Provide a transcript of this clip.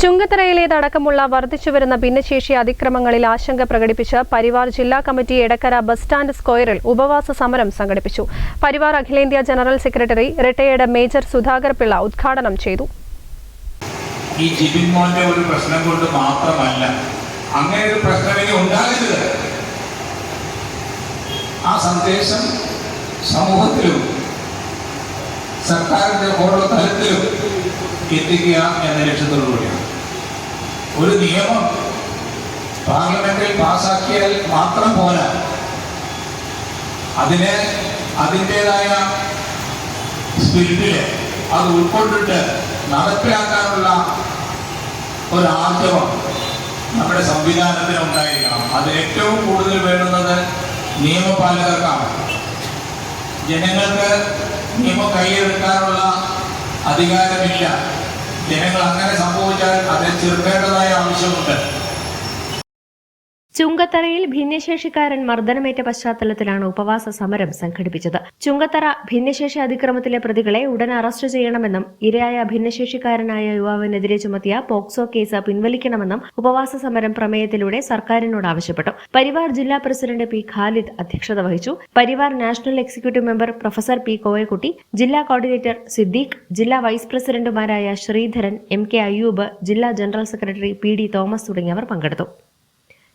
ചുങ്കത്തറയിലേതടക്കമുള്ള വർദ്ധിച്ചുവരുന്ന ഭിന്നശേഷി അതിക്രമങ്ങളിൽ ആശങ്ക പ്രകടിപ്പിച്ച് പരിവാർ ജില്ലാ കമ്മിറ്റി എടക്കര ബസ് സ്റ്റാൻഡ് സ്ക്വയറിൽ ഉപവാസ സമരം സംഘടിപ്പിച്ചു. പരിവാർ അഖിലേന്ത്യാ general secretary retired major Sudhakar Pillai ഉദ്ഘാടനം ചെയ്തു. ഈ ഒരു പ്രശ്നം കൊണ്ട് മാത്രമല്ല ആ സന്ദേശം സമൂഹത്തിലും സർക്കാരിന്റെ ഓരോ തലത്തിലും എത്തിക്കുക എന്ന ലക്ഷ്യത്തോടുകൂടിയാണ്. ഒരു നിയമം പാർലമെന്റിൽ പാസാക്കിയാൽ മാത്രം പോരാ. അതിനെ അതിന്റെതായ സ്പിരിറ്റിൽ അത് ഉൾക്കൊണ്ടിട്ട് നടപ്പിലാക്കാനുള്ള ഒരു നമ്മുടെ സംവിധാനത്തിന് ഉണ്ടായിരിക്കണം അത് ഏറ്റവും കൂടുതൽ വേണ്ടുന്നത് നിയമപാലകർക്കാണ്. ജനങ്ങൾക്ക് നിയമം കൈയെടുക്കാനുള്ള അധികാരമില്ല. ജനങ്ങൾ അങ്ങനെ സംഭവിച്ചാൽ അതിനെ ചെറുക്കേണ്ടതായ ആവശ്യമുണ്ട്. ചുങ്കത്തറയിൽ ഭിന്നശേഷിക്കാരൻ മർദ്ദനമേറ്റ പശ്ചാത്തലത്തിലാണ് ഉപവാസ സമരം സംഘടിപ്പിച്ചത്. ചുങ്കത്തറ ഭിന്നശേഷി അതിക്രമത്തിലെ പ്രതികളെ ഉടൻ അറസ്റ്റ് ചെയ്യണമെന്നും ഇരയായ ഭിന്നശേഷിക്കാരനായ യുവാവിനെതിരെ ചുമത്തിയ പോക്സോ കേസ് പിൻവലിക്കണമെന്നും ഉപവാസ സമരം പ്രമേയത്തിലൂടെ സർക്കാരിനോട് ആവശ്യപ്പെട്ടു. പരിവാർ ജില്ലാ പ്രസിഡന്റ് പി. ഖാലിദ് അധ്യക്ഷത വഹിച്ചു. Parivar national executive member professor P. Koyakutty ജില്ലാ കോർഡിനേറ്റർ സിദ്ദീഖ് ജില്ലാ വൈസ് പ്രസിഡന്റുമാരായ ശ്രീധരൻ എം. കെ. അയ്യൂബ് ജില്ലാ general secretary P. D. Thomas തുടങ്ങിയവർ പങ്കെടുത്തു.